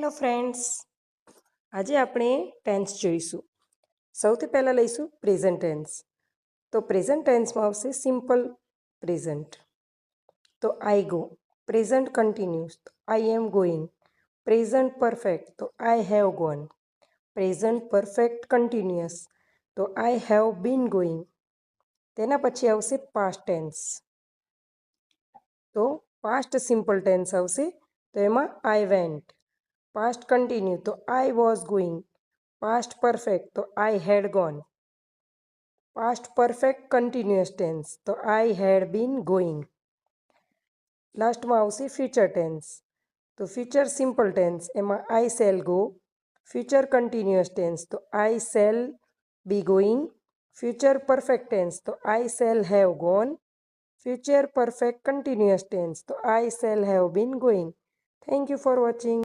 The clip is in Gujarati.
હેલો ફ્રેન્ડ્સ આજે આપણે ટેન્સ જોઈશું સૌથી પહેલાં લઈશું પ્રેઝન્ટ ટેન્સ તો પ્રેઝન્ટ ટેન્સમાં આવશે સિમ્પલ પ્રેઝન્ટ તો આઈ ગો પ્રેઝન્ટ કન્ટિન્યુઅસ તો I am going present perfect તો I have gone present perfect continuous તો આઈ હેવ બીન ગોઈંગ તેના પછી આવશે પાસ્ટ ટેન્સ તો પાસ્ટ સિમ્પલ ટેન્સ આવશે તો એમાં આઈ વેન્ટ પાસ્ટ કન્ટિન્યુ તો I was going past perfect તો I had gone past perfect continuous tense તો આઈ હેડ બીન ગોઈંગ લાસ્ટમાં આવશે ફ્યુચર ટેન્સ તો ફ્યુચર સિમ્પલ ટેન્સ એમાં I shall go future continuous tense તો I shall be going future perfect tense તો I shall have gone future perfect continuous tense તો I shall have been going thank you for watching